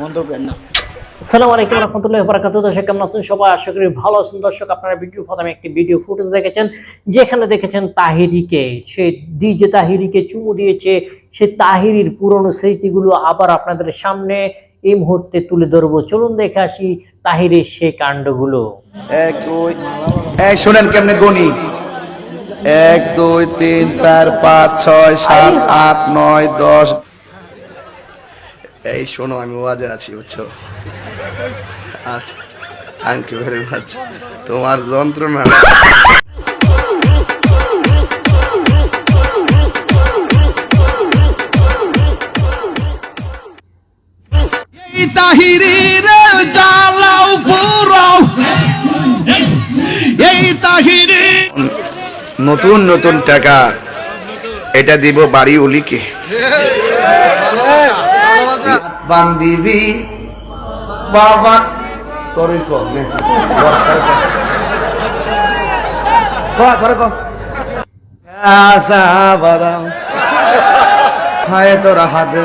মন্দ করেন না আসসালামু আলাইকুম রহমতুল্লাহ বারাকাতু দর্শক কেমন আছেন সবাই? আশা করি ভালো আছেন। দর্শক আপনারা ভিডিও প্রথমে একটি ভিডিও ফুটেজ দেখেছেন যেখানে দেখেছেন তাহিরিকে। সে ডিজে তাহিরিকে চুমু দিয়েছে। সে তাহিরির পুরনো স্মৃতিগুলো আবার আপনাদের সামনে এই মুহূর্তে তুলে ধরবো। চলুন দেখে আসি তাহিরের সে কাণ্ডগুলো। এক দুই এই শোনেন কেমনে গণি? এক দুই তিন চার পাঁচ ছয় সাত আট নয় দশ এই শোনো আমি ওয়াজে আছি বুঝছ? আচ্ছা থ্যাংক ইউ ভেরি মাচ তোমার যন্ত্রণা তাহিরির জ্বালাও পুরাও এই তাহিরি নতুন নতুন টাকা। এটা দিব বাড়ি উলিকে। বান্দিবি বাবা কর। কর, করে কর। আশা বাদাম তোরা হাতে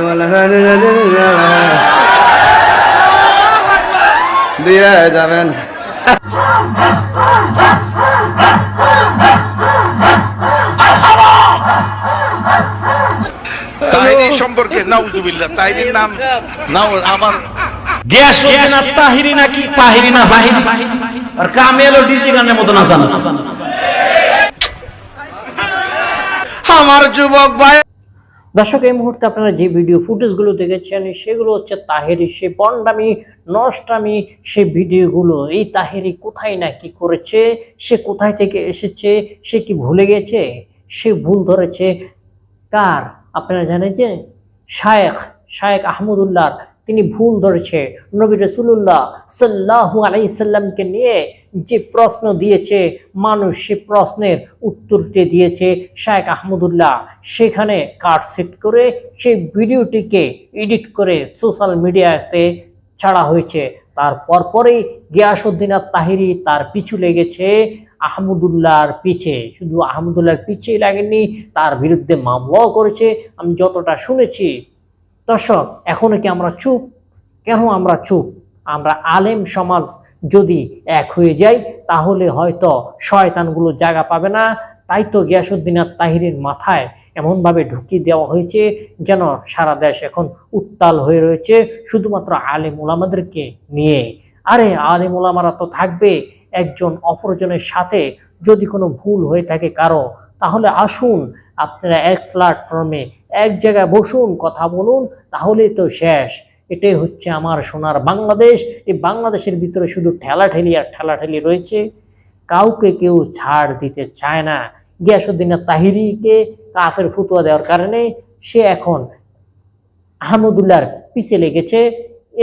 দিয়ে যাবেন তাহিরি সম্পর্কে নাউজুবিল্লাহ তাহিরির নাম নাও আমার গ্যাস না তাহিরি নাকি তাহিরি না বাহিরি আর কামে এলো ডিজি গানের মতো নাচানো আমার যুবক ভাই। দর্শক এই মুহূর্তে আপনারা যে ভিডিও ফুটেজগুলো দেখেছেন সেগুলো হচ্ছে তাহেরি সে পন্ডামি নষ্টামি সে ভিডিওগুলো এই তাহেরি কোথায় না কি করেছে সে কোথায় থেকে এসেছে সে কি ভুলে গেছে সে ভুল ধরেছে কার? আপনারা জানেন যে শায়েখ শায়েখ আহমদুল্লাহ, তিনি ভুল ধরেছে। নবী রসুল্লাহ সাল্লাহু আলাইসাল্লামকে নিয়ে যে প্রশ্ন দিয়েছে, মানুষ সে প্রশ্নের উত্তরটি দিয়েছে শায়েখ আহমদুল্লাহ। সেখানে কাট সেট করে সেই ভিডিওটিকে এডিট করে সোশ্যাল মিডিয়াতে ছাড়া হয়েছে। তার পরপরেই গিয়াসুদ্দিন আর তাহিরি তার পিছু লেগেছে। আহমদুল্লাহর পিছে, শুধু আহমদুল্লাহর পিছেই লাগেনি, তার বিরুদ্ধে মামলাও করেছে। আমি যতটা শুনেছি, দর্শক, এখনও কি আমরা চুপ? কেন আমরা চুপ? আমরা আলেম সমাজ যদি এক হয়ে যাই, তাহলে হয়তো শয়তানগুলো জায়গা পাবে না। তাই তো গিয়াসুদ্দিন আর তাহিরের মাথায় এমনভাবে ঢুকিয়ে দেওয়া হয়েছে, যেন সারা দেশ এখন উত্তাল হয়ে রয়েছে, শুধুমাত্র আলেম ওলামাদেরকে নিয়ে। আরে, আলেম ওলামারা তো থাকবে একজন অপরজনের সাথে যদি কোনো ভুল হয়ে থাকে কারও, তাহলে আসুন আপনারা এক প্ল্যাটফর্মে এক জায়গায় বসুন, কথা বলুন, তাহলেই তো শেষ। এটাই হচ্ছে আমার সোনার বাংলাদেশ। এই বাংলাদেশের ভিতরে শুধু ঠেলাঠেলি আর ঠেলাঠেলি রয়েছে। কাউকে কেউ ছাড় দিতে চায় না। গিয়াসুদ্দিন তাহিরিকে কাফের ফুতুয়া দেওয়ার কারণে সে এখন আহমদুল্লাহর পিছে লেগেছে।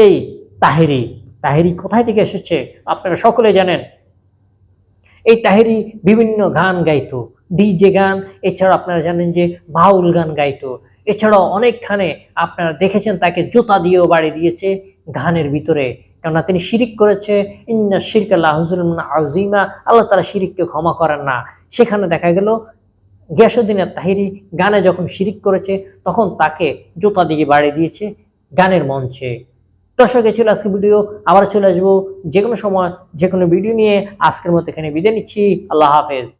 এই তাহিরি তাহিরি কোথায় থেকে এসেছে? আপনারা সকলে জানেন। এই তাহিরি বিভিন্ন গান গাইতো ডিজে গান এছাড়া আপনারা জানেন যে বাউল গান গাইতো। এছাড়াও অনেকখানে আপনারা দেখেছেন তাকে জুতা দিয়েও বাড়ি দিয়েছে গানের ভিতরে। কেননা তিনি শিরিক করেছে, ইন্না শিরক আল্লাহ আজিমা আল্লাহ তারা শিরিককে ক্ষমা করেন না। সেখানে দেখা গেল গিয়াসুদ্দিনের তাহিরি গানে যখন শিরিক করেছে, তখন তাকে জুতা দিয়ে বাড়ি দিয়েছে গানের মঞ্চে। দর্শক ছিল আজকে ভিডিও। আবার চলে আসব যে কোনো সময় যে কোনো ভিডিও নিয়ে। আজকের মতো এখানে বিদায় নিচ্ছি। আল্লাহ হাফেজ।